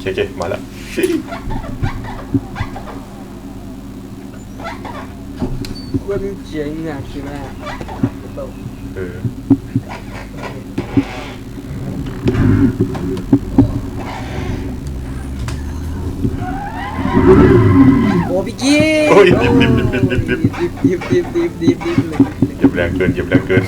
เคเคมาแล้วว่ามีเจ๋งอะคิดว่าเปล่าเออโอ้พี่กี้โอ้ยดิบดิบดิบดิบดิบดิบดิบดิบดิบดิบดิบดิบเลยเหยียบแรงเกินเหยียบแรงเกิน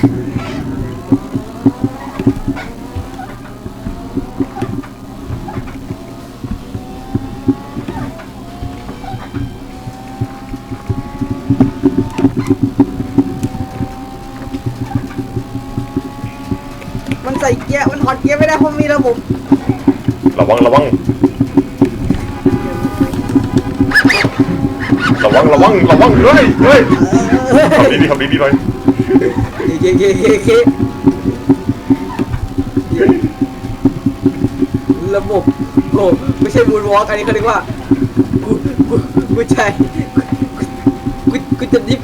มันใส่เกียร์ มันถอดเกียร์ไม่ได้เพราะมีระบบระวังระวังระวังระวังระวังเฮ้ยเฮ้ยทำดีดีทำดีดีหน่อยเคเคเคเคระบบโอ้ไม่ใช่บูนวอล์กอันนี้เขาเรียกว่า กู กู กูใจ กู กูจะดิฟ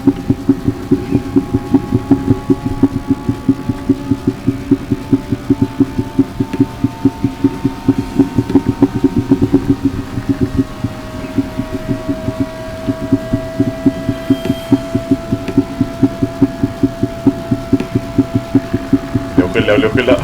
เร็วขึ้นแล้ว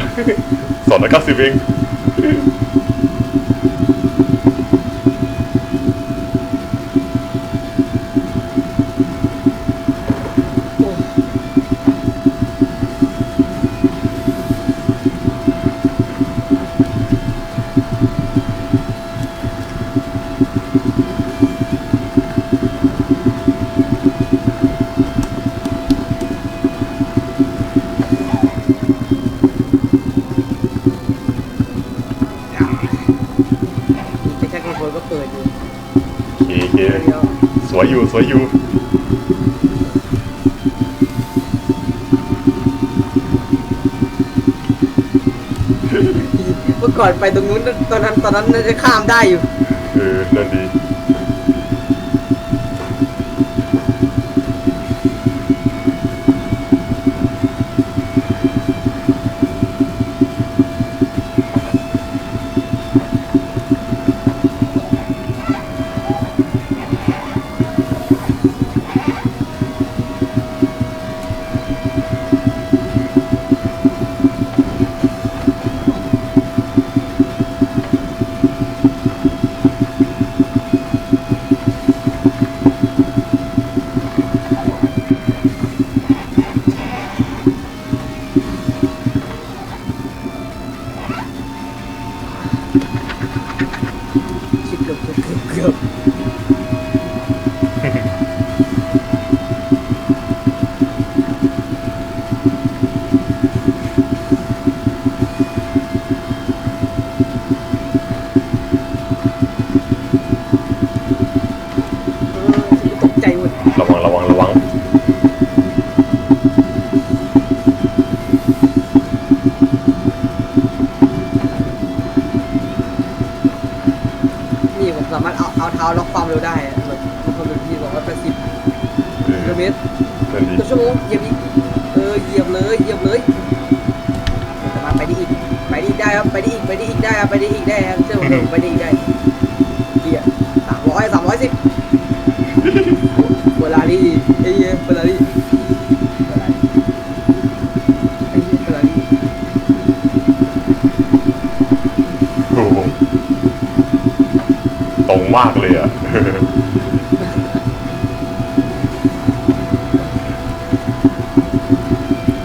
วยอยู่สวยอยู่เมื่อก่อนไปตรงนู้นตอนนั้นตอนนั้นน่าจะข้ามได้อยู่ เออนั่นดี สามารถเอาเอาเท้าล็อกความเร็วได้อะแบบความเร็วที่สองร้อยแปดสิบเออกิโลเมตรนั่นดีต่อชั่วโมงเหยียบอีกเออเหยียบเลยเหยียบเลยสามารถไปได้อีกไปได้อีกได้ครับไปได้อีกไปได้อีกได้ครับไปได้อีกได้ครับเชื่อผมเถอะไปได้อีกได้เกียร์สามร้อยสามร้อยสิบเวลารี่ไอ้เหี้ยเวลารี่เวลารี่ไอ้เหี้ยเวลารี่ โอ้โหตรง มากเลยอะ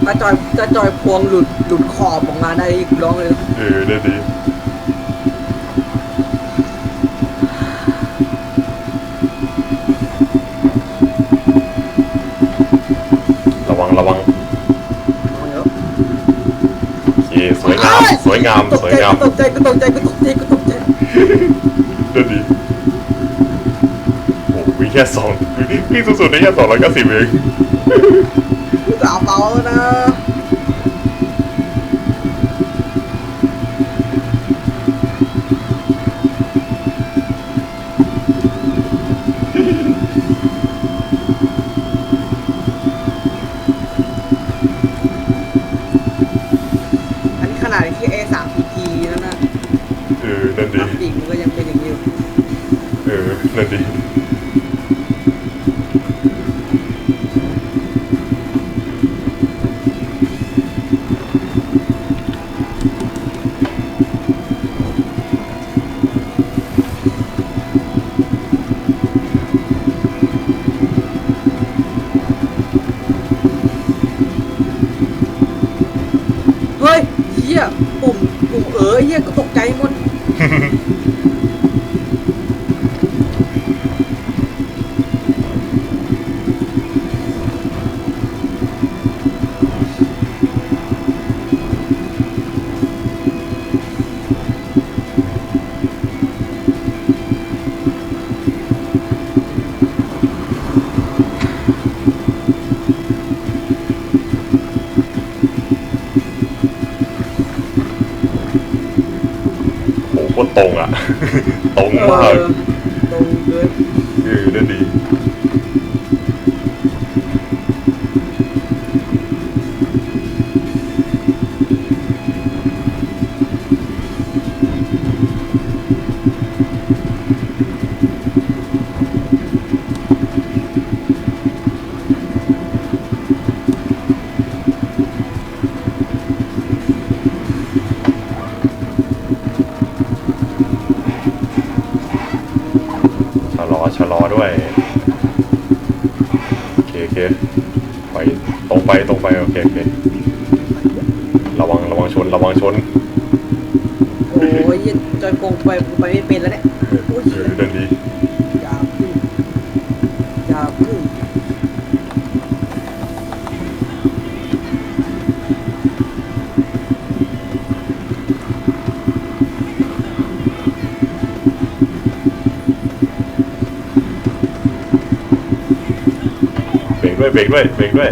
ถ้าจอยถ้าจอยพวงหลุดหลุดขอบออกมาได้กูร้องเลย เออนั่นดีระวังระวังร้องเยอะโอเคสวยงาม สวยงามสวยงามตกใจกูตกใจกูตกใจกูตกใจนั่นดี โอ้วิ่งแค่สองวิ่งสุดๆได้แค่สองร้อยเก้าสิบเองกูสาวเบาแล้วนะอันนี้ขนาดที่ A 3 PT นั่นนะเออนั่นดีจริงมันก็ยังเป็นอย่างนี้อยู่ เออนั่นดี เออ ตรตรงอะ ตรงเอมากอตรงเกิน เออนั่นดี ชะลอชะลอด้วยโอเคโอเคไปตรงไปตรงไปโอเคโอเคระวังระวังชนระวังชนโอ้ยเหี้ยจอยโกงไปไปไม่เป็นแล้วเนี่ยโอ้ยเออเดินดี ด้วยเบรกด้วยเบรกด้วย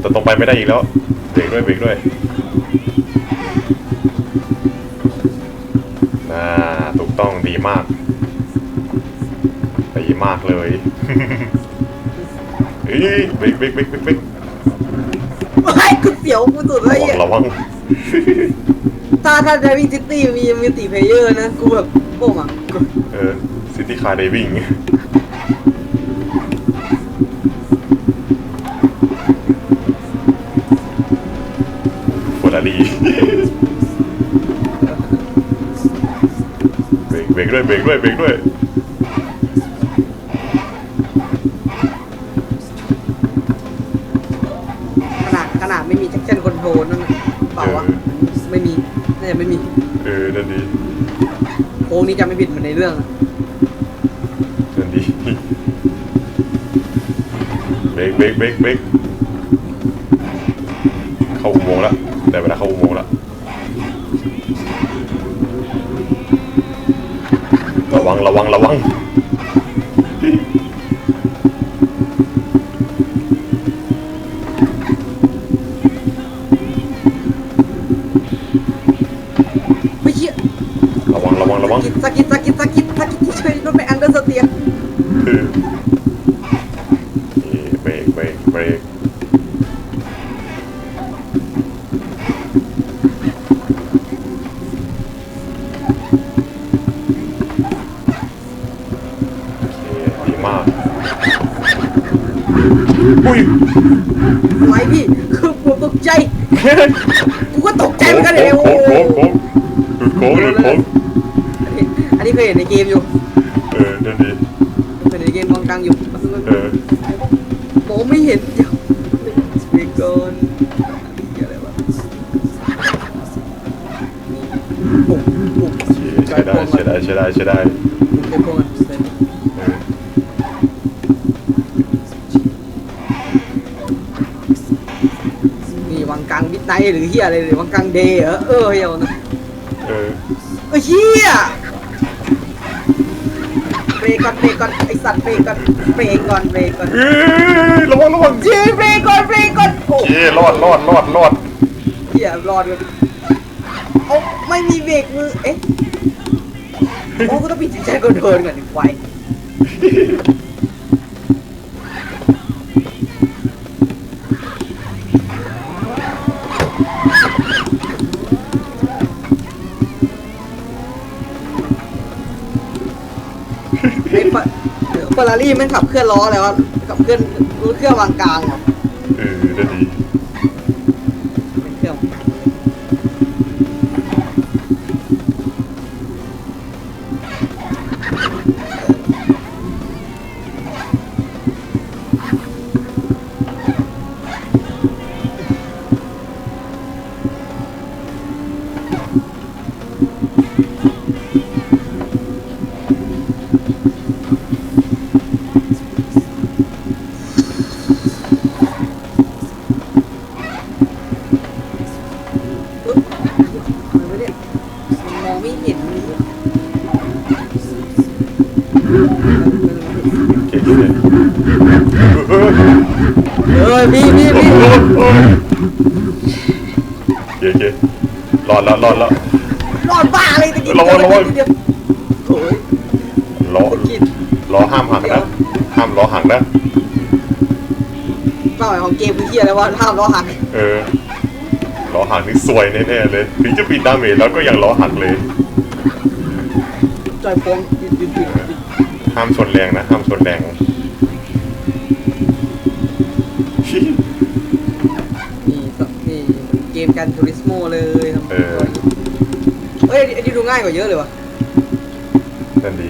แต่ตรงไปไม่ได้อีกแล้วเบรกด้วยเบรกด้วยน่าถูกต้องดีมากดีมากเลยเฮ้ยเบรกเบรกเบรกเบรกเบรกไอ้ยกูเสียวกูสุดเลยระวังเหี้ยระวังถ้าถ้า Driving City มีมีติเพลเยอร์นะ กูแบบโอ้มาเออซิตี้คาร์ไดวิ่ง ด้วยเบรกด้วยเบรกด้วยขนาดขนาดไม่มี traction control นั่นน่ะเปล่าวะไม่มีน่าจะไม่มีเออนั่นดีโค้งนี้จะไม่ผิดเหมือนในเรื่องอะนั่นดีเบรกเบรกเบรกเบรกเข้าอุโมงค์แล้วได้เวลาเข้าอุโมงค์แล้วระ วังระวังระวังไม่เชี่ยระวังระวังระวังสกิดสกิดสกิดสกิดที่ช่วยรถไปอันเดอร์สเตีย มากอุ้ยอะไรพี่ คือผมตกใจ กูก็ตกใจเหมือนกันเลยโค้โอ้งโหโค้งโค้งโค้งโค้งอันนี้เคยเห็นในเกมอยู่เออนั่นดีเคยเห็นในเกมมองกลางอยู่เออมองไม่เห็นเดี๋ยวเบรกก่อนอะไรวะปุ่มปุ่มใช้ได้ใช้ได้ใช้ได้ใช้ได้ นี่วังกังมิดไนท์หรือเฮียอะไรหรือวังกังเดย์เหรอเออเฮียนะเออเออเฮียเบรกก่อนเบรกก่อนไอสัตว์เบรกก่อนเบรกก่อนเบรกก่อนเอ้ยระวังระวังเจีเบรกก่อนเบรกก่อนโอ้เอ้รอดรอดรอดรอดเฮียรอดเลยโอ้ไม่มีเบรกมือเอ๊ะโอ้ก็ต้องปิดใจกดโดนก่อนดิ ไฟเฟอร์รารี่มันขับเคลื่อนล้อแล้วะขับเคลื่อนเครื่องวางกลางเหรอเออนั่นดี รอดแล้วรอดแล้ว รอดบ้าเลยตะกี้ระวังระวัง เดียวโอ้ยล้อตะกี้ล้อห้ามหักนะห้ามล้อหักนะเป้าหมายของเกมคือเฮียแล้วว่าห้ามล้อหักเออล้อหักนี่ซวยแน่ๆเลยถึงจะปิดดาเมจแล้วก็ยังล้อหักเลย จอยโปงหยุดหยุดหยุดหยุดห้ามชนแรงนะห้ามชนแรง เกมกันทูริสโมเลยครับเออเฮ้ยอันนี้ดูง่ายกว่าเยอะเลยว่ะนั่นดี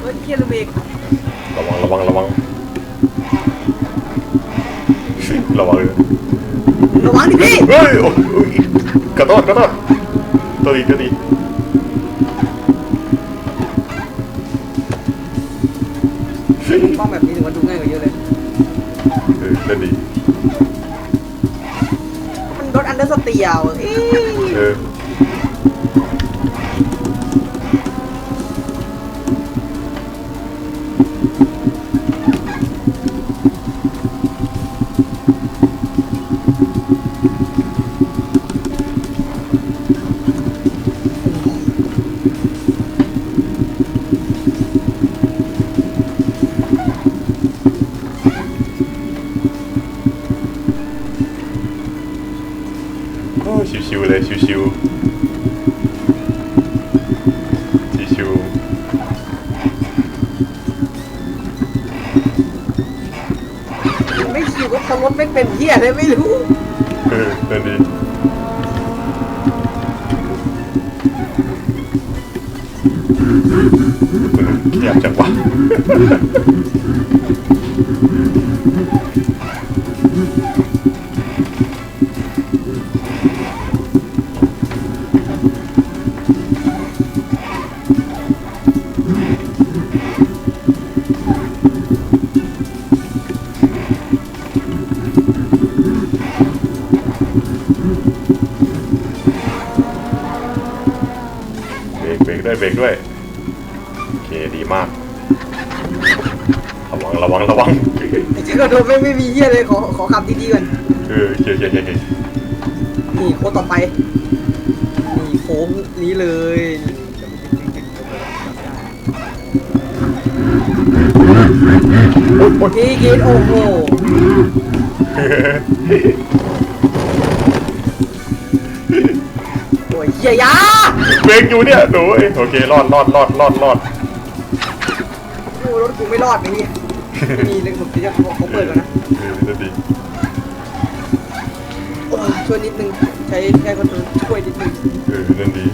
เฮ้ยเฮียลูกเบรกระวังระวังระวังระวังเลยระวังดิพี่เฮ้ยโอ้ยกระโดดกระโดดตัวดีตัวดีต้องแบบนี้ถึงว่าดูง่ายกว่าเยอะเลยเออนั่นดีมันรถอันเดอร์สเตียลเอ้ยเอ ชิวๆเลยชิวๆชิวไม่ชิวก็ทำรถไม่เป็นเฮียเลยไม่รู้ๆเออนั่นดีเอออยากจังวะ เบรกเบรกด้วยเบรกด้วยโอเคดีมากระวังระวังระวังไอ้เจ้ากระโดดไม่ไม่มีเฮียเลยขอขอขับดีๆก่อนเออเคเคเคเคนี่โค้ดต่อไปนี่โค้งนี้เลยนี่กินโอ้โห อ้ยเฮียยาเบรกอยู่เนี่ยหนูเอ้ยโอเครอดรอดรอดรอดรอดโอ้รถกูไม่รอดไปเนี่ยนี่เลยผมจะเขาเปิดก่อนนะเออนั่นดีโอ้ยช่วยนิดนึงใช้แค่คอนโทรลช่วยนิดนึงเออนั่นดี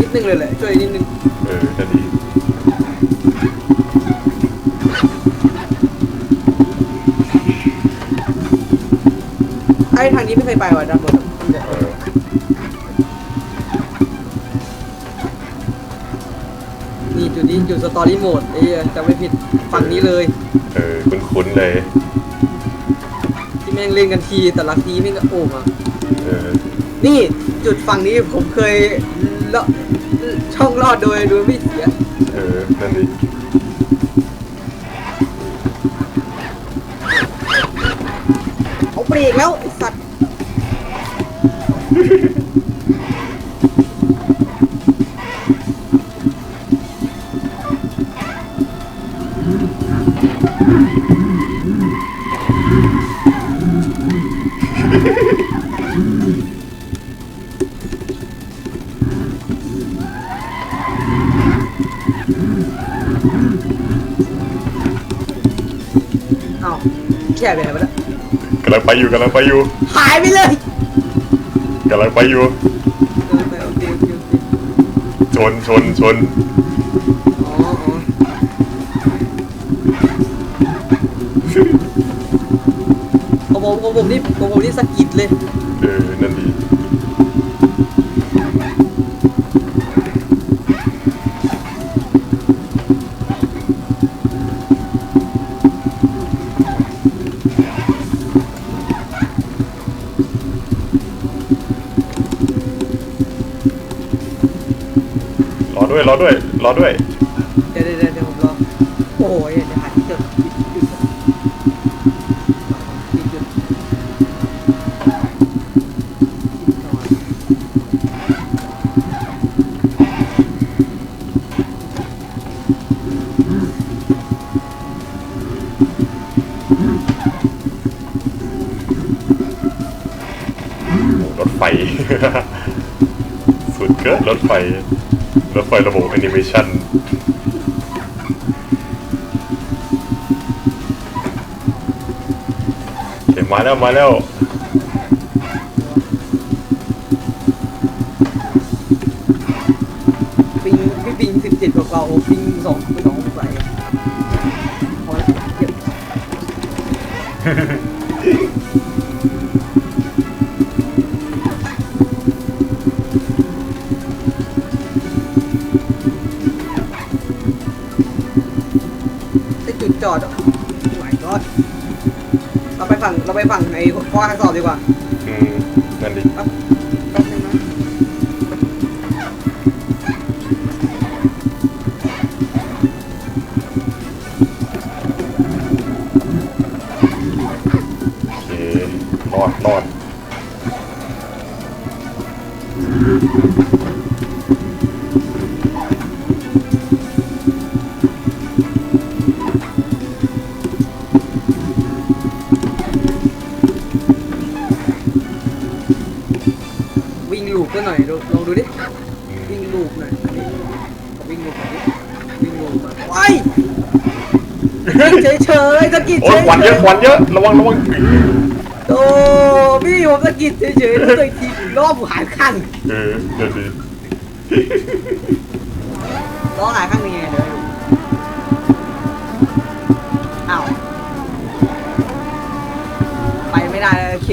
นิดนึงเลยแหละช่วยนิดนึงเออนั่นดีอ้ทางนี้ไม่เคยไปว่ะด้านบนเออ นี่จุดนี้จุดสตอรี่โหมดไอ้เหี้ยจำไม่ผิดฝั่งนี้เลย เออคุ้นๆเลย ที่แม่งเล่นกันทีแต่ละทีแม่งก็โอ่งอะเออนี่จุดฝั่งนี้ผมเคยเลาะช่องรอดโดยโดยไม่เสีย เออนั่นดิเขาเบรกแล้วไอ้สัตว์ เอ้าแค่ไปไหนวะเนี่ยกำลังไปอยู่กำลังไปอยู่ หายไปเลย กำลังไปอยู่เออไปโอเคโอเคโอเคชนชนชนอ๋ออ๋อของผมของผมนี่ของผมนี่สะกิดเลย เออนั่นดิ รอด้วย รอด้วย เดี๋ยวเดี๋ยวเดี๋ยวผมรอโอ้ยเดี๋ยวหาที่จุดจุดจุดจุดจุดรถไฟ สุดเกินรถไฟ รถไฟระบบแอนิเมชันเห็นมาแล้วมาแล้วปิงพี่ปิงสิบเจ็ดกว่าเราปิงสองสองใส่พอแล้วเก็บ ไอ้จุดจอดอะไหวก็เราไปฝั่งเราไปฝั่งไอ้ข้อทางสอบดีกว่าอืมนั่นดิแป๊บแป๊บนึงนะโอเครอดรอด หน่อยดูลองดูดิ วิ่งลูปหน่อยอันนี้ขอวิ่งลูปหน่อยดิวิ่งลูปอะว้ายเฉยเฉยๆสะกิดโอ้เฉยยควันเยอะควันเยอะระวังระวังโอ้พี่ผมสะกิดเฉยเฉยๆแล้วตัวอีกทีรอบหายข้างเออนั่นดิล้อหายข้างยังไงเดี๋ยวดูอ้าวไปไม่ได้แล้วโอเค